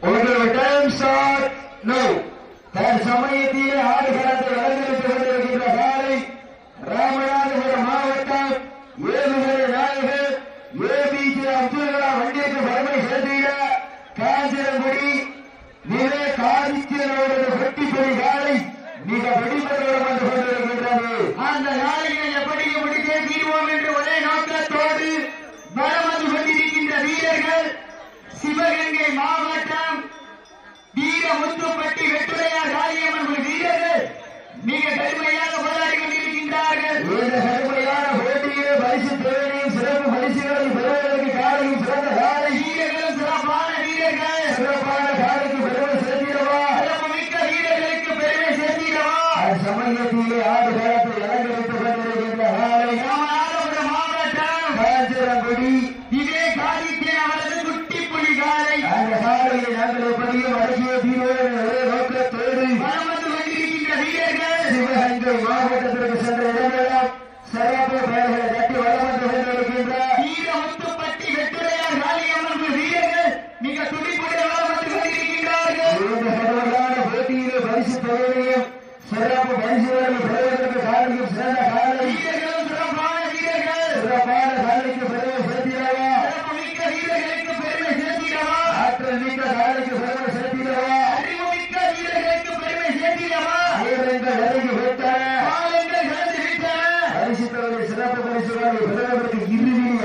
உங்களோட time shot no தற்சமயத்திலே ஆடுகளத்தில் வளர்ந்திருத்து கொண்டிருக்கின்ற காலை ராமநாதபுரம் மாவட்டம் Ezhumalai Nayagar A P J Abdul Kalam வண்டிக்கு பெருமை செலுத்திய காஞ்சிரங்குடி மிக காஞ்சியனோட வெட்டி பெரிய காலை மிக வெடிப்பவர்கள் வந்து கொண்டிருக்கின்றது. அந்த காலையை எப்படி முடித்தே தீர்வோம் என்று ஒரே நோக்கத்தோடு வளம் வந்து கொண்டிருக்கின்ற வீரர்கள் சிவகங்கை மாவட்ட é muito preocupante.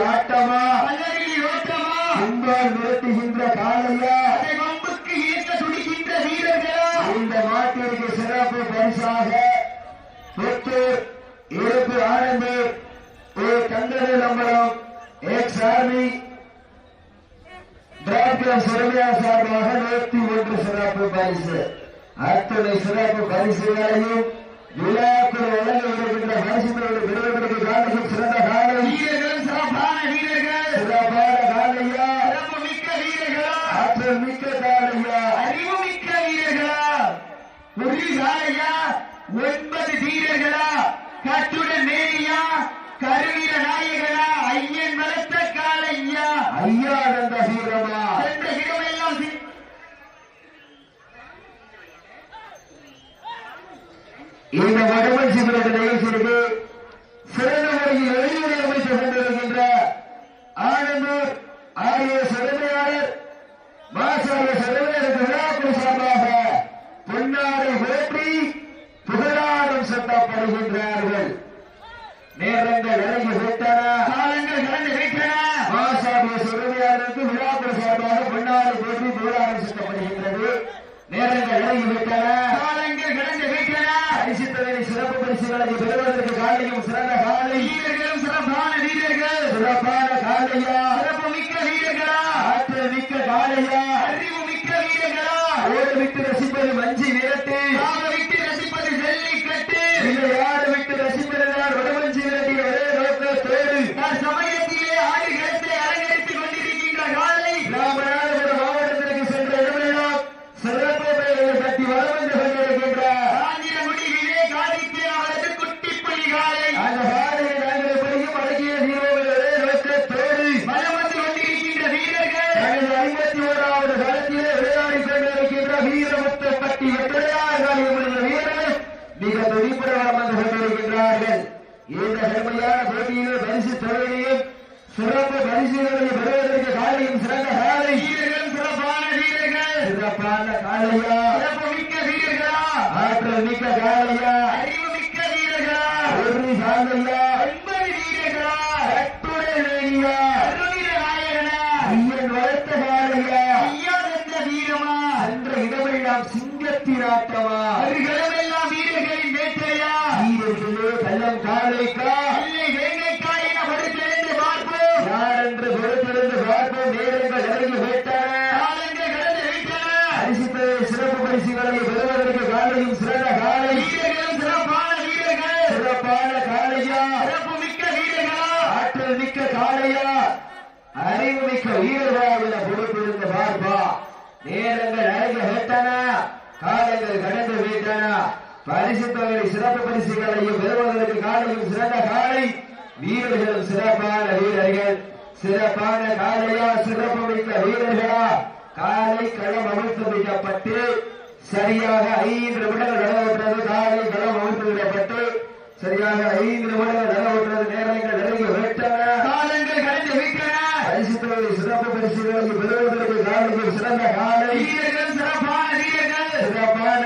ஆட்டமா? உங்கள் நிறுத்துகின்ற கால சுரண்யா சார்பாக நூத்தி ஒன்று சிறப்பு பரிசு. அத்துணை சிறப்பு பரிசுகளையும் விழாக்கள் வழங்கி வருகின்ற பரிசுகளோடு விடுவதற்கு காலையில் சிறந்த காலை. மிக்க ஆகிய சிறுமையாளர் மாசாக சர்வதேச விழாக்கள் சார்பாக பொன்னாரை போற்றி புகழாரம் சட்டப்படுகின்றார்கள். நேரங்கள் விலகி விட்டன. காலங்கள் கலந்து கிடைத்தன மாசாக சிறுமையாளருக்கு விழாக்கள் சார்பாக பொன்னாரை போற்றி புகழாரம் சட்டப்படுகின்றது. நேரங்கள் விலகி விட்டன. காலங்கள் கடந்து வைத்தன அரிசித்தவரை சிறப்பு பரிசு வழங்கி பெறுவதற்கு காலையும் சிறந்த காலை. வீரர்களும் சிறப்பான வீரர்கள். சிறப்பான காலையா? வீரர்களா? ஓடமிட்டு ரசிப்பது மஞ்சி வீரத்தில் பரிசு தொகை சிறப்பு பரிசுகளையும் பெறுவதற்கு காலையும் சிறந்த காலை. வீரர்களும் சிறப்பான வீரர்கள். சிறப்பான காலையா சிறப்பு மிக்க வீரர்களா? காலை களம் அமைத்து வைக்கப்பட்டு சரியாக ஐந்து நிமிடங்கள் நடைபெற்றது. காலை களம் அமைத்து விடப்பட்டு சரியாக ஐந்து நிமிடங்கள் நடைபெற்றது. நேரங்கள் நெருங்கி காலங்கள் கடந்து விட்டன. பரிசு சிறப்பு பரிசுகளை பெறுவதற்கு காலையும் சிறந்த காலை. வீரர்கள் சிறப்பான வீரர்கள். சிறப்பான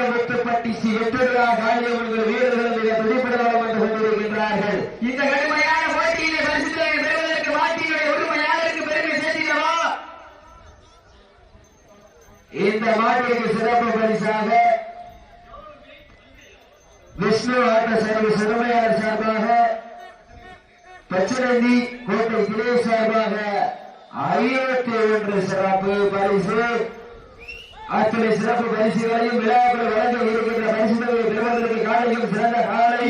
வீரமுத்துப்பட்டி ஸ்ரீ வெட்டுடா காளியம்மன்கள் வீரர்கள் மிக பிரதிபலம் வந்து கொண்டிருக்கின்றார்கள். இந்த கடுமையான போட்டியிலே பரிசுகளை பெறுவதற்கு வாட்டியுடைய உரிமை யாருக்கு பெருமை சேர்த்திடவா? இந்த மாட்டிற்கு சிறப்பு பரிசாக விஷ்ணு ஆட்ட சர்வ சிறுமையாளர் சார்பாக பச்சனந்தி கோட்டை கிளை சார்பாக ஐநூத்தி ஒன்று சிறப்பு பரிசு. அத்தனை சிறப்பு பரிசுகளையும் விழாக்கள் வழங்க இருக்கின்ற பரிசுகளை பெறுவதற்கு காலையும் சிறந்த காலை.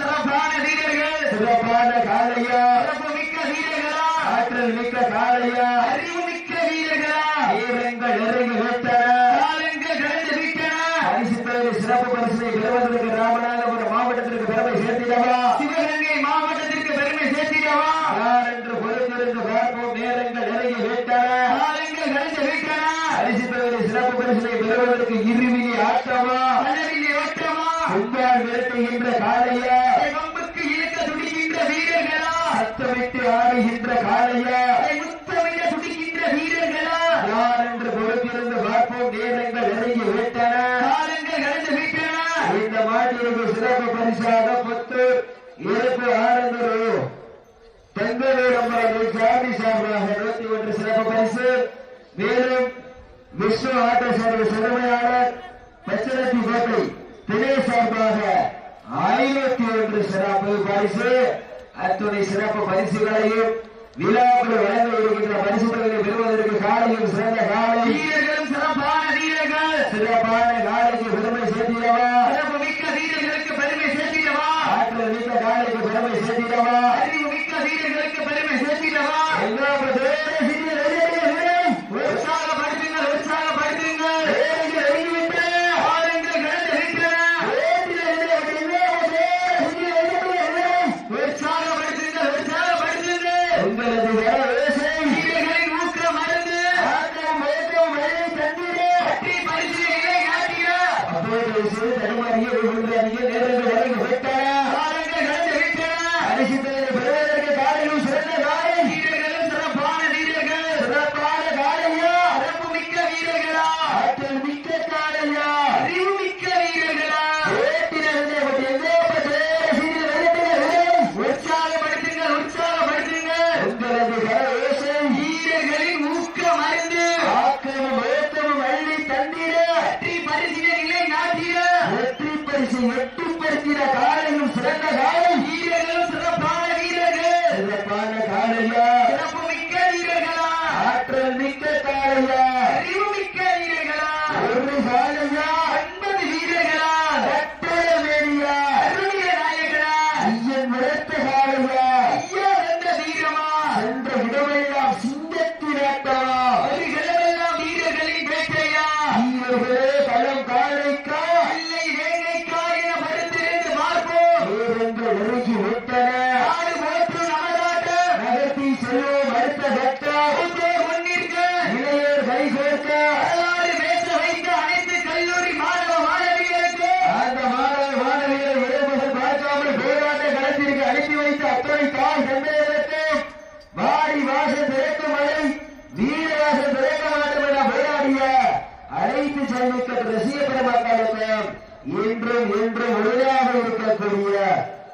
சிறப்பான வீரர்கள். சிறப்பான காலையா. சிறப்பு மிக்க வீரர்களா. ஆற்றல் மிக்க காலையா. அறிவு மிக்க வீரர்களா. வீரங்கள் நெருங்கி விட்டன காலங்கள் கடந்து விட்டன பரிசு தலைவி சிறப்பு பரிசினை பெறுவதற்கு ராமநாதபுரம் மாவட்டத்திற்கு பெருமை சேர்த்திடவா. சிவகங்கை மாவட்டத்திற்கு பெருமை சேர்த்திடவா. யார் என்று பொறுத்திருந்து பார்ப்போம். நேரங்கள் நெருங்கி விட்டன காலங்கள் கடந்து விட்டன பரிசு தலைவி சிறப்பு பெறுவதற்கு இருவிழி ஆட்டமா பலவில்லை ஓட்டமா உங்கள் விரட்டுகின்ற காலையா வம்புக்கு இழுக்க துடிக்கின்ற வீரர்களா? சத்தமிட்டு ஆடுகின்ற காலையா முத்தமிட துடிக்கின்ற வீரர்களா யார் என்று பொறுத்திருந்து பார்ப்போம் நேரங்கள் நெருங்கி விட்டன காலங்கள் கடந்து விட்டன இந்த மாட்டிற்கு சிறப்பு பரிசாக பத்து இருப்பு ஆனந்தரு தெங்கவேலம்பரம் சாமி சார்பாக நூத்தி ஒன்று சிறப்பு பரிசு மேலும் விஷ்ணு ஆட்ட சர்வ சிறுமையாளர் பச்சனத்தி கோட்டை திணை சார்பாக ஐநூத்தி ஒன்று சிறப்பு பரிசு. அத்துணை சிறப்பு பரிசுகளையும் விழாக்கள் வழங்க இருக்கின்ற பரிசுகளை பெறுவதற்கு காலையும் சிறந்த காலை. வீரர்களும் சிறப்பான வீரர்கள். சிறப்பான காலைக்கு பெருமை சேர்த்திடவா? சிறப்பு மிக்க வீரர்களுக்கு பெருமை சேர்த்திடவா? ஆற்றல் மிக்க காலைக்கு பெருமை சேர்த்திடவா? அறிவு மிக்க வீரர்களுக்கு பெருமை is it? வீரர்களும் அனைத்து ஜல்லிக்கட்டு ரசிக பெருமக்களுக்கும் இன்றும் இன்றும் உறுதியாக இருக்கக்கூடிய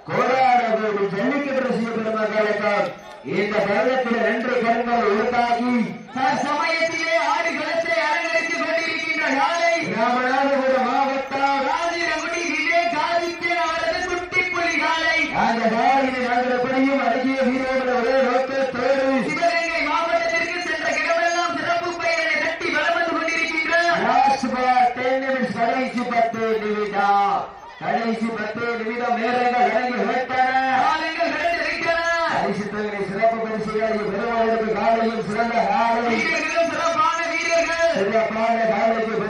கோடானகோடி ஜல்லிக்கட்டு ரசிக பெருமக்களுக்கும் இந்த பருவத்தில் நன்றி கருங்கள் உருவாக்கி சமயத்திலே ஆடு களத்தை அலங்கரித்துக் கொண்டிருக்கின்ற நாளை ராமநாதபுர மாவட்டம் ராஜிரகுடி விவேகாதித்யன் அவரது குட்டி புலிகாலை அந்த காலையில் நாங்கள் எப்படியும் அடங்கிய வீரோட கடைசி பத்து நிமிடம் நேரங்கள் இறங்கி விட்டன. சிறப்பு பரிசுகளை பெறுவதற்கு காலையில் சிறந்த காலை. சிறப்பான காலைக்கு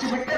to